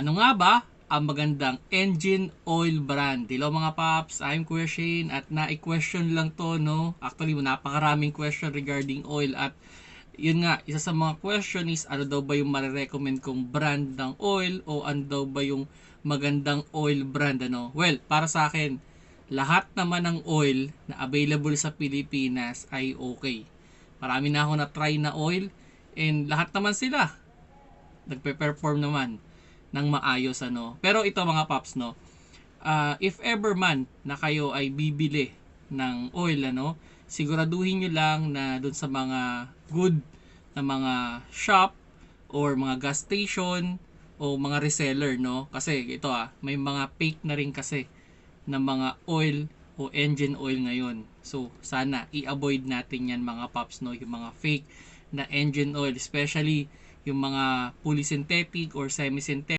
Ano nga ba ang magandang engine oil brand? Hello mga paps, I'm Kuya at na-question lang to no. Actually, napakaraming question regarding oil at yun nga, isa sa mga question is ano daw ba yung marirecommend kong brand ng oil o ano daw ba yung magandang oil brand ano? Well, para sa akin, lahat naman ng oil na available sa Pilipinas ay okay. Marami na ako na try na oil and lahat naman sila nagpe-perform naman ng maayos ano. Pero ito mga paps no, ah, if ever man na kayo ay bibili ng oil ano, siguraduhin nyo lang na dun sa mga good na mga shop or mga gas station o mga reseller no. Kasi ito ah, may mga fake na rin kasi na mga oil o engine oil ngayon. So, sana i-avoid natin yan mga paps no, yung mga fake na engine oil, especially yung mga fully synthetic or semi-synthetic